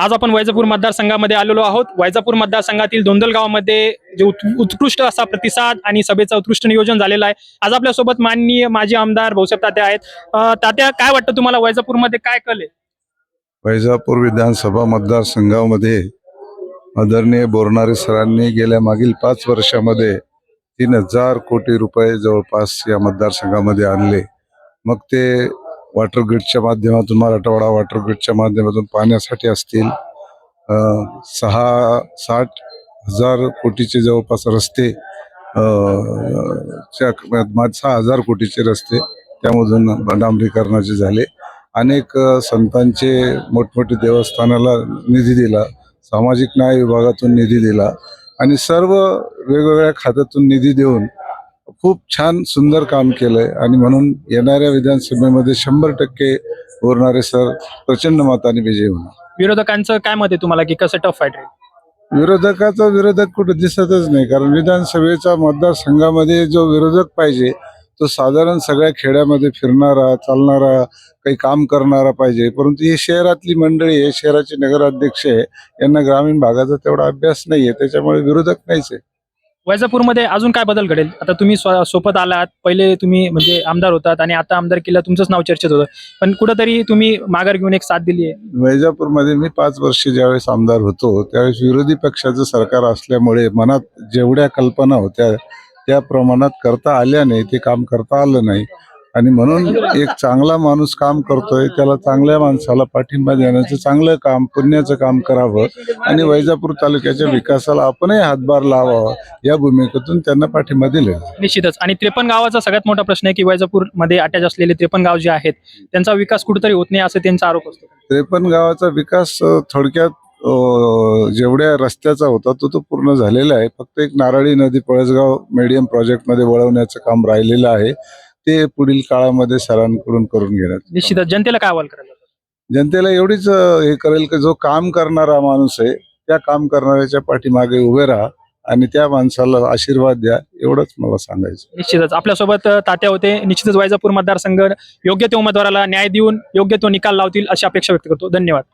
आज आपण वैजापूर मतदारसंघामध्ये आलेलो आहोत. वैजापूर मतदारसंघातील दोंदल गावामध्ये जे उत्- उत्कृष्ट असा प्रतिसाद आणि सभेचं उत्कृष्ट नियोजन झालेलं आहे. आज आपल्यासोबत माननीय माजी आमदार भाऊसाहेब तात्या आहेत. तात्या काय वाटतं तुम्हाला वैजापूरमध्ये काय कल वैजापूर विधानसभा मतदारसंघामध्ये आदरणीय बोरणारे सरांनी गेल्या मागील पाच वर्षामध्ये तीन हजार कोटी रुपये जवळपास या मतदारसंघामध्ये आणले. मग ते वॉटर ग्रीडच्या माध्यमातून मराठवाडा वॉटर ग्रीडच्या माध्यमातून पाण्यासाठी असतील. सहा साठ हजार कोटीचे जवळपास रस्ते च्या सहा हजार कोटीचे रस्ते त्यामधून डांबरीकरणाचे झाले. अनेक संतांचे मोठमोठे देवस्थानाला निधी दिला सामाजिक न्याय विभागातून निधी दिला आणि सर्व वेगवेगळ्या खात्यातून निधी देऊन खूप छान सुंदर काम केलंय. आणि म्हणून येणाऱ्या विधानसभेमध्ये शंभर टक्के बोरणारे सर प्रचंड मताने विजयी होणार. विरोधकांचं काय मत आहे तुम्हाला की कसं टफ फाईट राहील? विरोधकाचा विरोधक कुठे दिसतच नाही कारण विधानसभेच्या मतदारसंघामध्ये जो विरोधक पाहिजे तो साधारण सगळ्या खेड्यामध्ये फिरणारा चालणारा काही काम करणारा पाहिजे. परंतु ही शहरातली मंडळी आहे शहराचे नगराध्यक्ष आहे यांना ग्रामीण भागाचा तेवढा अभ्यास नाहीये त्याच्यामुळे विरोधक नाहीच आहे. वैजापूरमध्ये अजून काय बदल घडेल? आता तुम्ही स्व- सोबत आलात पहिले तुम्ही म्हणजे आमदार होतात आणि आता आमदार केला तुमचंच नाव चर्चेत होतं. पण कुठंतरी तुम्ही माघार घेऊन एक साथ दिली आहे वैजापूरमध्ये मी पाच वर्ष ज्यावेळेस आमदार होतो त्यावेळेस विरोधी पक्षाचं सरकार असल्यामुळे मनात जेवढ्या कल्पना होत्या त्या प्रमाणात करता आल्या नाही ते काम करता आलं नाही. आणि म्हणून एक चांगला माणूस काम करतोय त्याला चांगल्या माणसाला पाठिंबा देण्याचं चांगलं काम पुण्याचं काम करावं आणि वैजापूर तालुक्याच्या विकासाला आपणही हातभार लावावा या भूमिकेतून त्यांना पाठिंबा आहे. निश्चितच. आणि त्रेपन्न गावाचा सगळ्यात मोठा प्रश्न आहे की वैजापूरमध्ये अटॅच असलेले त्रेपन्न गाव जे आहेत त्यांचा विकास कुठेतरी होत नाही असं त्यांचा आरोप असतो. त्रेपन्न गावाचा विकास थोडक्यात जेवढ्या रस्त्याचा होता तो तो पूर्ण झालेला आहे. फक्त एक नारळी नदी पळसगाव मीडियम प्रोजेक्टमध्ये वळवण्याचं काम राहिलेलं आहे. ते पुढील काळामध्ये सरांकडून करून घेण्यात निश्चितच. जनतेला काय अहवाल करायला जनतेला एवढीच हे करेल की जो काम करणारा माणूस आहे त्या काम करणाऱ्याच्या पाठीमागे उभे राहा आणि त्या माणसाला आशीर्वाद द्या एवढंच मला सांगायचं निश्चितच. आपल्यासोबत तात्या होते. निश्चितच वैजापूर मतदारसंघ योग्य त्या उमेदवाराला न्याय देऊन योग्य तो निकाल लावतील अशी अपेक्षा व्यक्त करतो. धन्यवाद.